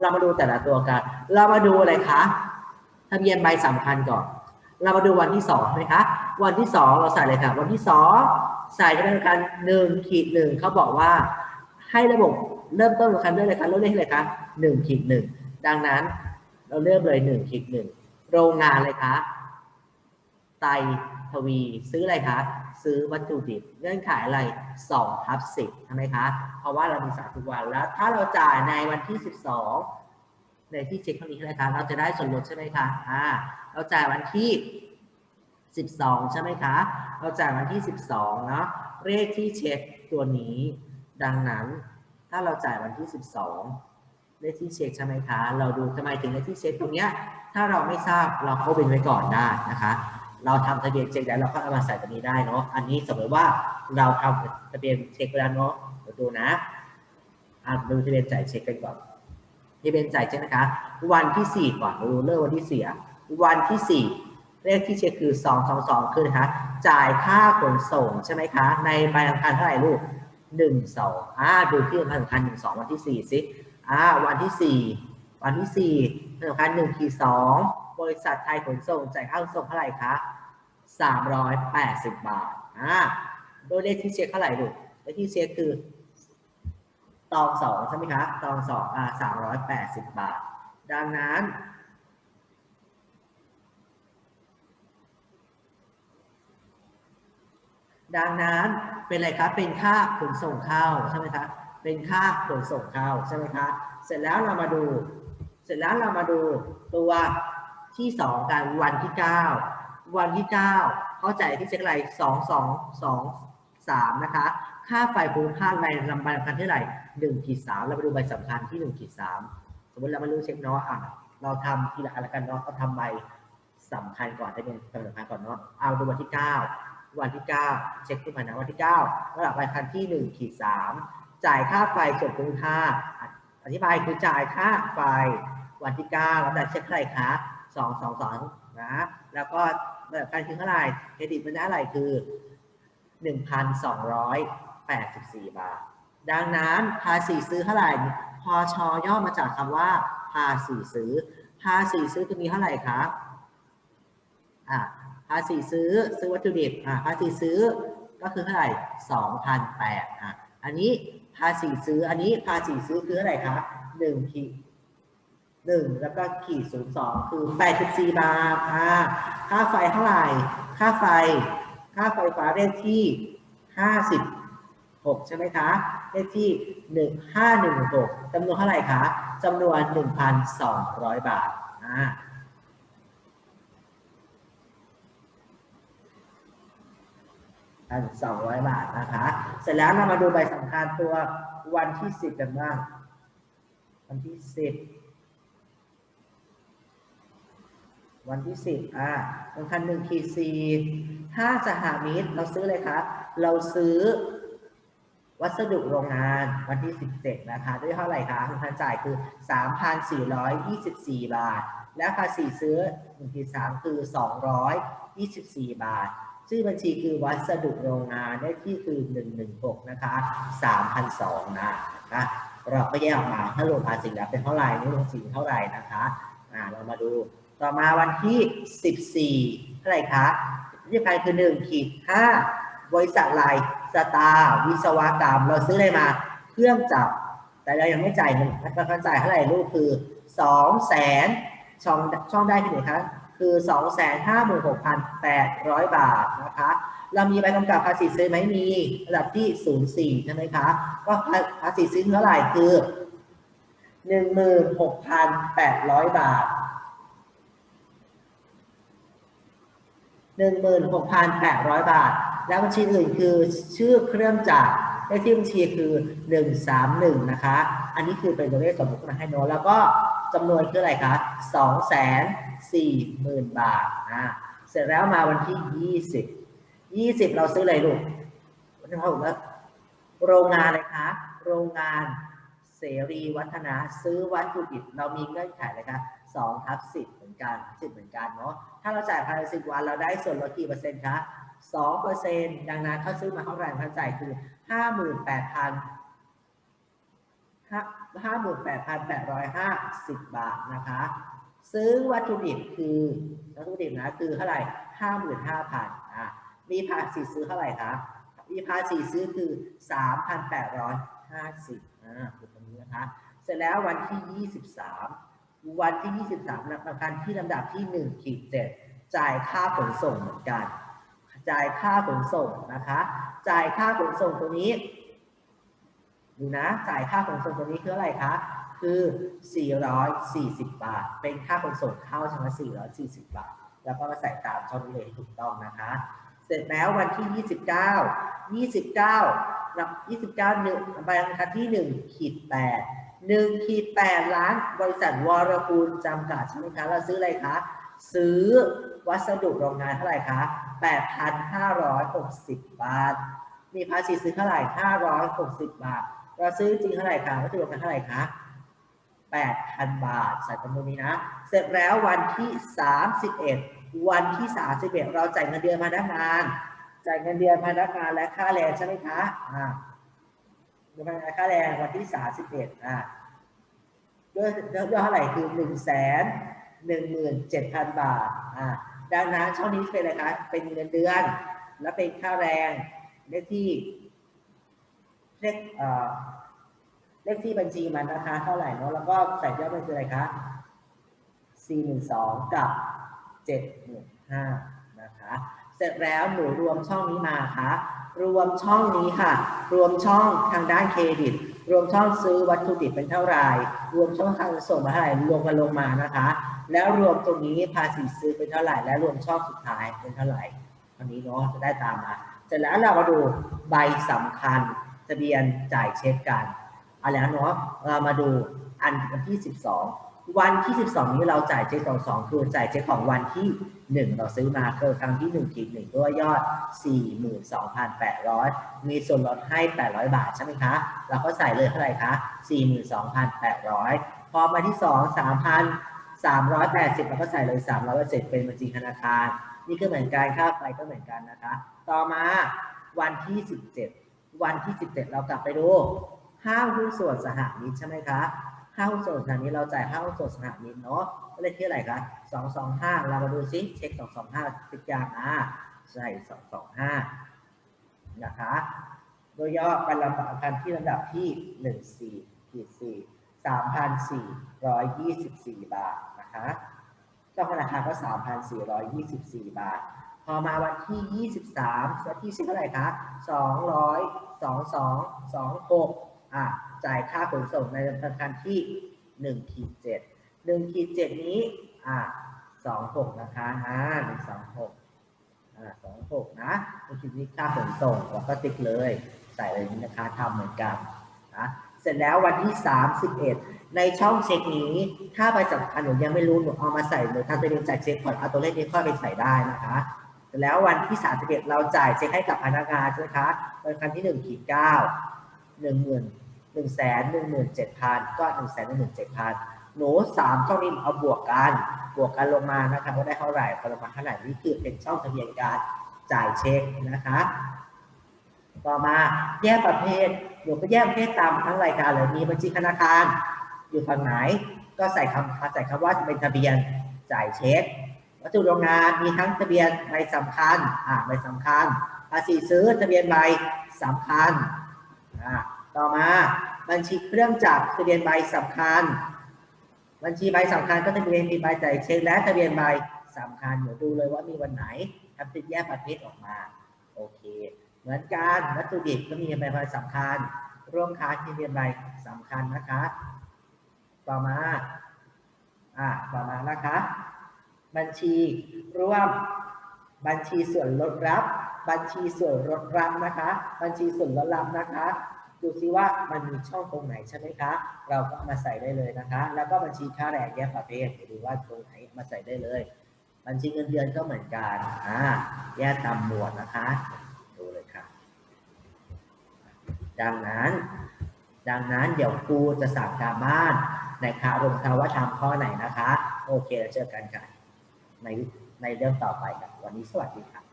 เรามาดูแต่ละตัวกัน เรามาดูอะไรคะ ทะเบียนใบสำคัญก่อน เรามาดูวันที่สองไหมคะ วันที่สองเราใส่เลยค่ะ วันที่สองใส่ทะเบียนการหนึ่งขีดหนึ่งเขาบอกว่า ให้ระบบเริ่มต้นกันด้วยอะไรคะเริ่มเลขเลยคะหนึ่งขีดหนึ่งดังนั้นเราเริ่มเลยหนึ่งขีดหนึ่งโรงงานเลยคะ ไตรทวี ซื้ออะไรคะ ซื้อวัตถุดิบเงื่อนไขอะไรสองทับสิบใช่ไหมคะ เพราะว่าเรามีสามทุกวันแล้ว ถ้าเราจ่ายในวันที่สิบสองในที่เช็คเท่านี้นะคะเราจะได้ส่วนลดใช่ไหมคะอ่าเราจ่ายวันที่สิบสองใช่ไหมคะ เราจ่ายวันที่สิบสองเนาะเลขที่เช็คตัวนี้ ดังนั้นถ้าเราจ่ายวันที่สิบสองเลขที่เช็คใช่ไหมคะ เราดูทำไมถึงเลขที่เช็คตรงเนี้ยถ้าเราไม่ทราบเราก็เป็นไว้ก่อนได้นะคะ เราทำทะเบียนเช็คแล้วเราก็เอามาใส่ตัวนี้ได้เนาะ อันนี้สมมติว่าเราทำทะเบียนเช็คไปแล้วเนาะเดี๋ยวดูนะอะดูทะเบียนจ่ายเช็คกันก่อนทะเบียนจ่ายเช็คนะคะ วันที่สี่ก่อนเราดูเริ่มวันที่สี่วันที่สี่เลขที่เช็คคือสองสองสองคือนะคะจ่ายค่าขนส่งใช่ไหมคะ ในใบสำคัญเท่าไหร่ลูกหนึ่งสองอ่าดูที่สำคัญหนึ่งสองวันที่สี่สิอ่าวันที่สี่วันที่สี่สำคัญหนึ่งขีดสองบริษัทไทยขนส่งจ่ายค่าขนส่งเท่าไหร่คะ สามร้อยแปดสิบบาทอ่าโดยเลขที่เช็คเท่าไหร่ลูกเลขที่เช็คคือตองสองใช่ไหมคะตองสองอ่าสามร้อยแปดสิบบาท ดังนั้น ดังนั้นเป็นอะไรครับเป็นค่าขนส่งเข้าใช่ไหมคะเป็นค่าขนส่งเข้าใช่ไหมคะเสร็จแล้วเรามาดู เสร็จแล้วเรามาดูตัวที่สองกันวันที่เก้า วันที่เก้าเขาจ่ายที่เช็คอะไรสองสองสองสามนะคะ ค่าไฟภูมิภาคในลำบสำคัญที่ไหร่หนึ่งขีดสามเราไปดูใบสำคัญที่หนึ่งขีดสามสมมติเราไม่รู้เช็คเนาะอะเราทำทีละอันละกันเนาะก็ทำใบสำคัญก่อนได้เป็นสำคัญก่อนเนาะเอาดูวันที่เก้าวันที่เก้าเช็คขึ้นมานะวันที่เก้าระดับใบสำคัญที่หนึ่งขีดสามจ่ายค่าไฟส่วนภูมิภาอธิบายคือจ่ายค่าไฟวันที่เก้าลำดับเช็คเท่าไรคะสองสองสองนะแล้วก็ การคือเท่าไหร่เครดิตมันได้อะไรคือ 1,284 บาท ดังนั้นภาษีซื้อเท่าไหร่พอชอย่อมาจากคำว่า ภาษีซื้อ ภาษีซื้อตัวนี้เท่าไหร่ครับอ่าภาษีซื้อซื้อวัตถุดิบอ่าภาษีซื้อก็คือเท่าไหร่2,008อะอันนี้ภาษีซื้ออันนี้ภาษีซื้อคือเท่าไรครับ1ขีดหนึ่งแล้วก็ขีดศูนย์สองคือแปดสิบสี่บาทอ่า ค่าไฟเท่าไหร่ ค่าไฟ ค่าไฟฟ้าเลขที่ห้าสิบหกใช่ไหมคะ เลขที่หนึ่งห้าหนึ่งหกจำนวนเท่าไหร่คะจำนวนหนึ่งพันสองร้อยบาทอ่าพันสองร้อยบาทนะคะ เสร็จแล้วเรามาดูใบสำคัญตัววันที่สิบกันบ้าง วันที่สิบ วันที่สิบอ่าสำคัญหนึ่งขีดสี่ถ้าสหมิตรเราซื้อเลยครับ เราซื้อวัสดุโรงงานวันที่สิบเจ็ดนะคะ ด้วยเท่าไหร่คะสำคัญจ่ายคือสามพันสี่ร้อยยี่สิบสี่บาท และภาษีซื้อหนึ่งขีดสามคือสองร้อยยี่สิบสี่บาท ชื่อบัญชีคือวัสดุโรงงานได้ที่คือหนึ่งหนึ่งหกนะคะสามพันสองนะนะเราก็แยกออกมาถ้ารวมภาษีแล้วเป็นเท่าไหร่นี่รวมสีเท่าไหร่นะคะอ่าเรามาดู ต่อมาวันที่ 14เท่าไหร่คะที่ไปคือ1ขีด5บริษัทไลน์สตาร์วิศวกรรม เราซื้ออะไรมา เครื่องจับแต่เรายังไม่จ่ายเงินเราจ่ายเท่าไหร่ลูกคือ2แสนช่องช่องได้ที่ไหนคะคือ 256,800 บาทนะคะ เรามีใบกำกับภาษีซื้อไหมมีระดับที่ 04 ใช่ไหมคะ ก็ภาษีซื้อเท่าไหร่คือ 16,800 บาท หนึ่งหมื่นหกพันแปดร้อยบาท แล้วบัญชีอื่นคือชื่อเครื่องจักรเลขที่บัญชีคือหนึ่งสามหนึ่งนะคะ อันนี้คือเป็นตัวเลขสมมติมาให้โน้ตแล้วก็จำนวนคืออะไรคะสองแสนสี่หมื่นบาทอ่าเสร็จแล้วมาวันที่ยี่สิบยี่สิบเราซื้ออะไรลูกวันที่เขาบอกว่โรงงานเลยคะ โรงงานเสรีวัฒนะซื้อวัตถุดิบเรามีเงื่อนไขเลยคะ สองทับสิบเหมือนกันสิบเหมือนกันเนาะ ถ้าเราจ่ายภายในสิบวันเราได้ส่วนลดกี่เปอร์เซ็นต์คะสองเปอร์เซ็นต์ดังนั้นเขาซื้อมาเท่าไหร่เขาจ่ายคือห้าหมื่นแปดพันห้าหมื่นแปดพันแปดร้อยห้าสิบบาทนะคะซึ่งวัตถุดิบคือวัตถุดิบนะคือเท่าไหร่ห้าหมื่นห้าพันอะมีภาษีซื้อเท่าไหร่คะมีภาษีซื้อคือสามพันแปดร้อยห้าสิบอ่าคือตรงนี้นะคะ เสร็จแล้ววันที่ยี่สิบสาม วันที่ยี่สิบสามนะประกันที่ลำดับที่หนึ่งขีดเจ่ายค่าขนส่งเหมือนกัน จ่ายค่าขนส่งนะคะ จ่ายค่าขนส่งตัวนี้ ดูนะ จ่ายค่าขนส่งตัวนี้คืออะไรคะ คือ 440 บาท เป็นค่าขนส่งเข้าใช่ไหม440 บาท แล้วก็มาใส่ตามช่องนี้เลยถูกต้องนะคะ เสร็จแล้ววันที่ 29 29 29หนึ่งใบอังคารที่1ขีด8 1ขีด8ล้านบริษัทวรกูลจำกัดใช่ไหมคะเราซื้ออะไรคะ ซื้อวัสดุโรงงานเท่าไหร่คะ8,560บบาท มีภาษีซื้อเท่าไหร่560บบาท เราซื้อจริงเท่าไหร่คะวัตถุโรงงานเท่าไหร่คะ8,000บาทใส่ตรงนี้นะ เสร็จแล้ววันที่31วันที่31เอ็ดเราจ่ายเงินเดือนพนักงานจ่ายเงินเดือนพนักงานและค่าแรงใช่ไหมคะ อ่าเงินพนักงานค่าแรงวันที่31อ่า ด้วยด้วยเท่าไหร่คือ1 1 7 0 0 0บาทอ่าดังนั้นช่องนี้เป็นอะไรคะเป็นเงินเดือน และเป็นค่าแรงเลขที่เลขเอ่อเลขที่บัญชีมันนะคะเท่าไหร่เนาะแล้วก็ใส่ยอดเป็นอะไรคะสี่หนึ่งสองกับเจ็ดหนึ่งห้านะคะเสร็จแล้วหนูรวมช่องนี้มาค่ะ รวมช่องนี้ค่ะ รวมช่องทางด้านเครดิต รวมช่องซื้อวัตถุดิบเป็นเท่าไหร่ รวมช่องทางส่งมาเท่าไหร่รวมกันลงมานะคะ แล้วรวมตรงนี้ภาษีซื้อเป็นเท่าไหร่ และรวมช่องสุดท้ายเป็นเท่าไหร่อันนี้เนาะจะได้ตามมาเสร็จแล้วเรามาดูใบสำคัญทะเบียนจ่ายเช็คกันเอาแล้วเนาะเรามาดูอันวันที่ 12 วันที่ 12 นี้เราจ่ายเช็คของสองคือจ่ายเช็คของวันที่ 1 เราซื้อมาคือครั้งที่1ขีด1ด้วยยอด 42,800 มีส่วนลดให้ 800 บาทใช่ไหมคะเราก็ใส่เลยเท่าไหร่คะ42,800 พอมาที่ 2 3,380เราก็ใส่เลย300เป็นบัญชีธนาคาร นี่ก็เหมือนกันค่าไฟก็เหมือนกันนะคะ ต่อมาวันที่ 17 วันที่ 17 เรากลับไปดูห้าหุ้นส่วนสหมิตรใช่ไหมคะ ค่าหุ้นส่วนสถานีเราจ่ายค่าหุ้นส่วนสถานีเนาะเลขที่อะไรคะสองสองห้าเรามาดูซิเช็คสองสองห้าติดย่างอ่าใช่สองสองห้านะคะโดยย่อไปลำดับกันที่ลำดับที่หนึ่งสี่ขีดสี่สามพันสี่ร้อยยี่สิบสี่บาทนะคะเจ้าพนักงานก็สามพันสี่ร้อยยี่สิบสี่บาท พอมาวันที่ยี่สิบสามวันที่ชื่ออะไาไร่คะสองร้อยสองสองสองหกอะ จ่ายค่าขนส่งในธนาคารที่1ขีด7 1ขีด7นี้อะ26นะคะอ่า126อ่า26นะ1ขีดนี้ค่าขนส่งเราก็ติ๊กเลย ใส่เลยนะคะทำเหมือนกันนะเสร็จแล้ววันที่31ในช่องเช็คนี้ ถ้าใบสำคัญหนูยังไม่รู้หนูเอามาใส่เลยทำตัวเองจ่ายเช็คก่อนเอาตัวเลขนี้ค่อยไปใส่ได้นะคะเสร็จแล้ววันที่31เราจ่ายเช็คให้กับพนักงานใช่ไหมคะเป็นครั้งที่1ขีด9 1 0 0 0 1 1 7 0 0 0 ก็ 1 1 7 0 0 0 หนูสามช่องนี้เอาบวกกัน บวกกันลงมานะคะว่าได้เท่าไหร่พอลงมาณเท่าไหร่นี่คือเป็นช่องทะเบียนการจ่ายเช็คนะคะ ต่อมาแยกประเภทหนูก็แยกประเภทตามทั้งรายการเลยมีบัญชีธนาคาร อยู่ฝั่งไหนก็ใส่คำใส่คำว่าจะเป็นทะเบียนจ่ายเช็ควัตถุโรงงานมีทั้งทะเบียนใบสำคัญอ่าใบสำคัญภาษีซื้อทะเบียนใบสำคัญอ่า ต่อมาบัญชีเครื่องจักรทะเบียนใบสำคัญ บัญชีใบสำคัญก็ทะเบียนมีใบจ่ายเช็คและทะเบียนใบสำคัญเดี๋ยวดูเลยว่ามีวันไหนทำติดแยกประเภทออกมาโอเค เหมือนกันวัตถุดิบก็มีใบใบสำคัญ ร่วมค้าที่เป็นใบสำคัญนะคะ ต่อมาอ่าต่อมานะคะ บัญชีร่วมบัญชีส่วนลดรับ บัญชีส่วนลดรับนะคะ บัญชีส่วนลดรับนะคะ ดูซิว่ามันมีช่องตรงไหนใช่ไหมคะ เราก็มาใส่ได้เลยนะคะ แล้วก็บัญชีค่าแรงแยกประเภทดูว่าตรงไหนมาใส่ได้เลย บัญชีเงินเดือนก็เหมือนกันอ่าแยกตามหมวดนะคะ ดูเลยค่ะ ดังนั้น ดังนั้นเดี๋ยวครูจะสั่งการบ้านในคาลงคาว่าทำข้อไหนนะคะ โอเคแล้วเจอกันกันในในเรื่องต่อไปกันวันนี้สวัสดีค่ะ